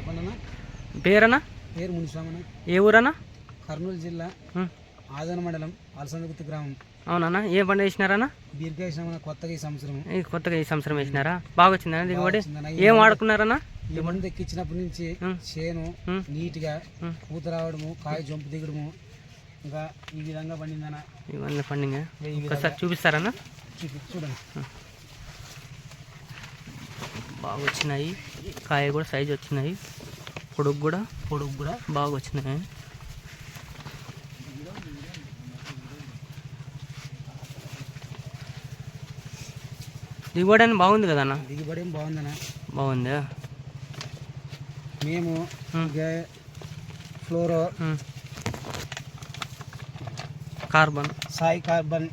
చెప్పండి పేరన్నా పేరు మునిస్వామన్న ఏ ఊరన్నా కర్నూలు జిల్లా. ఆదన మండలం అలసందగుత్తి గ్రామం. అవునన్నా ఏ పంట వేసినారన్నా? బీర్గా వేసినామన్న కొత్తగా ఈ సంవత్సరం. ఈ కొత్తగా ఈ సంవత్సరం వేసినారా? బాగా వచ్చిందన్నా దిగుబడి. ఏం వాడుకున్నారన్నా? ఈ మందు ఎక్కించినప్పటి నుంచి. చేను. నీట్గా. పూత రావడము కాయ జంపు దిగడము ఇంకా ఈ విధంగా పండిందన్న. ఇవన్నీ పండింగ్ ఈ విధంగా. ఒకసారి చూపిస్తారన్నా? చూపి చూడండి. బాగా వచ్చినాయి కాయ కూడా సైజు వచ్చినాయి. పొడుగు కూడా పొడుగు కూడా బాగా వచ్చినాయి దిగుబడి అని బాగుంది కదన్నా దిగుబడి ఏం బాగుందన్న బాగుంది? మేము ఉం. ఇంకా ఫ్లోరో ఉం. కార్బన్. సాయి కార్బన్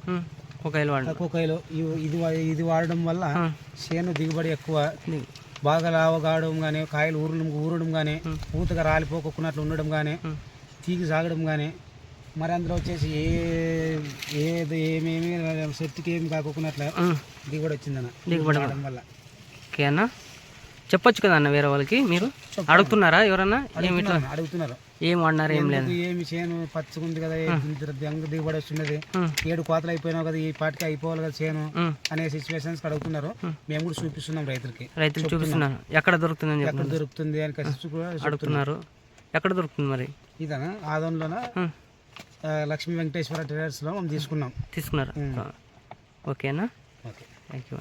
కోకాయలు ఇవి- ఇది ఇది వాడడం వల్ల. చేను దిగుబడి ఎక్కువ బాగా లావ కావడం కానీ కాయలు ఊరడం ఊరడం కానీ. పూతగా రాలిపోకున్నట్లు ఉండడం కానీ. తీగి సాగడం కానీ మరి అందులో వచ్చేసి ఏ ఏది ఏమేమి చెట్టుకి ఏమి కాకోకున్నట్ల ఉం. దిగుబడి వచ్చిందన్న దిగుబడి వల్ల ఓకే అన్న చెప్పొచ్చు కదా అన్న వేరే వాళ్ళకి మీరు? అడుగుతున్నారా ఎవరన్నా? ఏమి ఇట్లా అడుగుతున్నారు, ఏం వాడినారు ఏం లేదు. ఏమి చేను పచ్చగుంది కదా దెంగ దిగుబడి వస్తున్నది. ఏడు కోతలు అయిపోయినావు కదా ఈ పాటికి అయిపోవాలి కదా చేను ఉం. అనే సిచ్యువేషన్స్ అడుగుతున్నారు. మేము. కూడా చూపిస్తున్నాం రైతులకి. రైతులు చూపిస్తున్నారు. ఎక్కడ దొరుకుతుందని చెప్పి ఎక్కడ దొరుకుతుంది అని కూడా అడుగుతున్నారు. ఎక్కడ దొరుకుతుంది మరి? ఇదనా? ఆదంలోన ఉం. ఆ, లక్ష్మీ వెంకటేశ్వర ట్రేడర్స్లో మనం తీసుకున్నాం. తీసుకున్నారా. ఓకేనా? ఓకే. Thank you